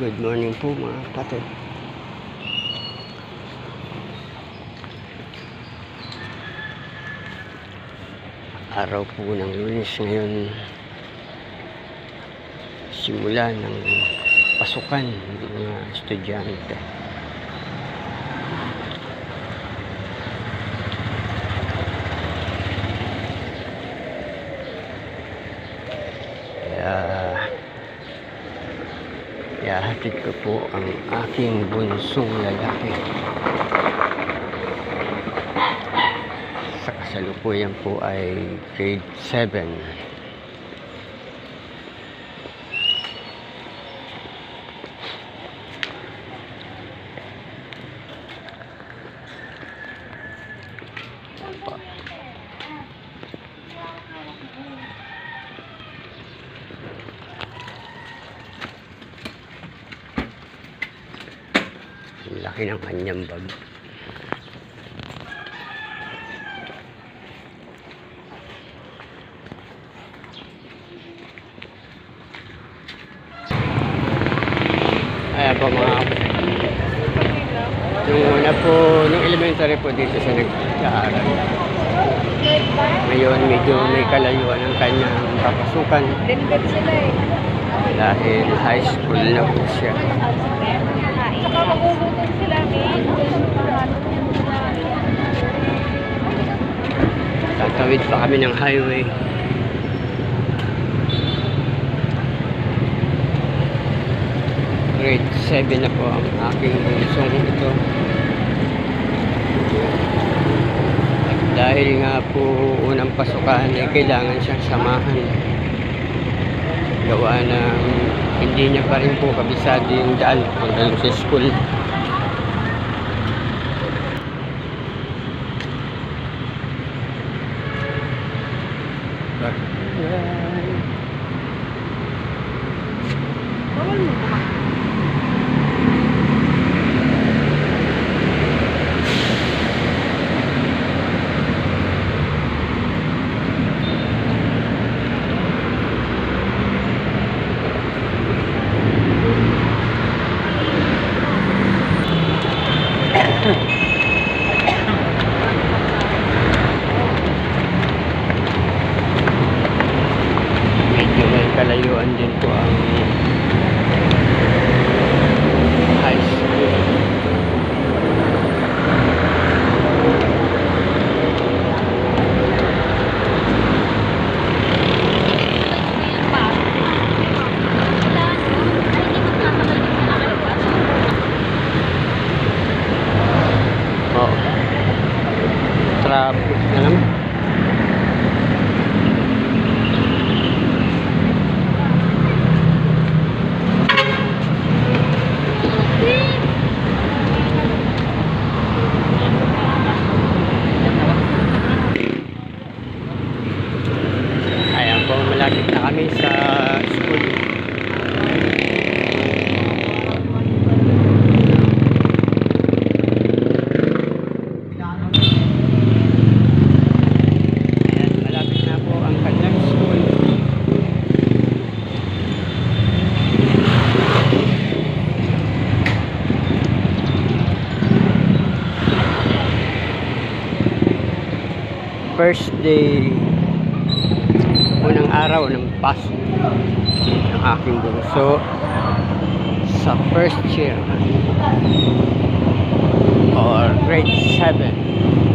Good morning po mga kapatid. Araw po ng lunes ngayon. Simula ng pasukan ng mga estudyante. Kaya Ihahatid ko po ang aking bunsong lalaki. Sa kasalukuyan po ay grade 7. Laki ng kanyang bag. Ayan po mga Nung una po, nung elementary po dito sa nag-aaral. Ngayon medyo may kalayuan ang kanyang papasukan eh. dahil high school na po siya. Saka magugutom sila eh. Tatawid pa kami ng highway. Grade 7 na po ang aking bunsong ito. At dahil nga po unang pasukan ay kailangan siyang samahan. Gawa ng hindi niya pa rin po kabisado yung daan hanggang sa school. Bawal medyo may kalayuan din po ang high school. Oo. Traffic na naman. Ayan po, malapit na kami sa school. Ayan, malapit na po ang kanyang school. First day unang araw ng pasok ng aking bunso sa first year. Or grade 7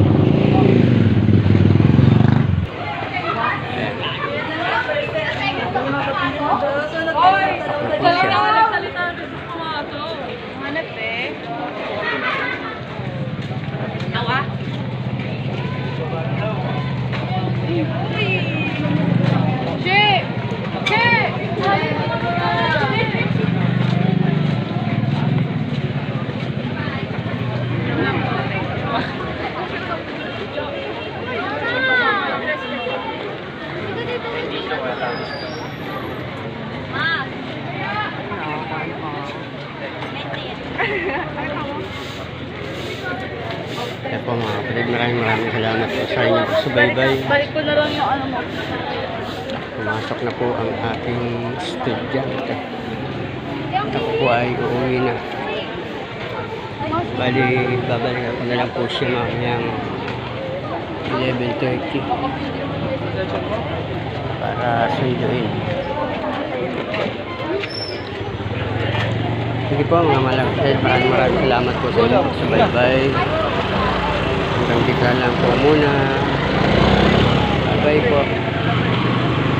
Kaya po mga kapatid, maraming maraming salamat po sa inyo sa subaybay. Balik ko na lang yung ano mo. Pumasok na po ang ating estudyante. Yung po ay uuwi na. Bali, babalik ko na lang po siya mamayang 11.30 para sunduin. Sige po mga malagkit, maraming maraming salamat po sa inyo sa bye-bye. Hanggang dito lang po muna. Bye-bye po.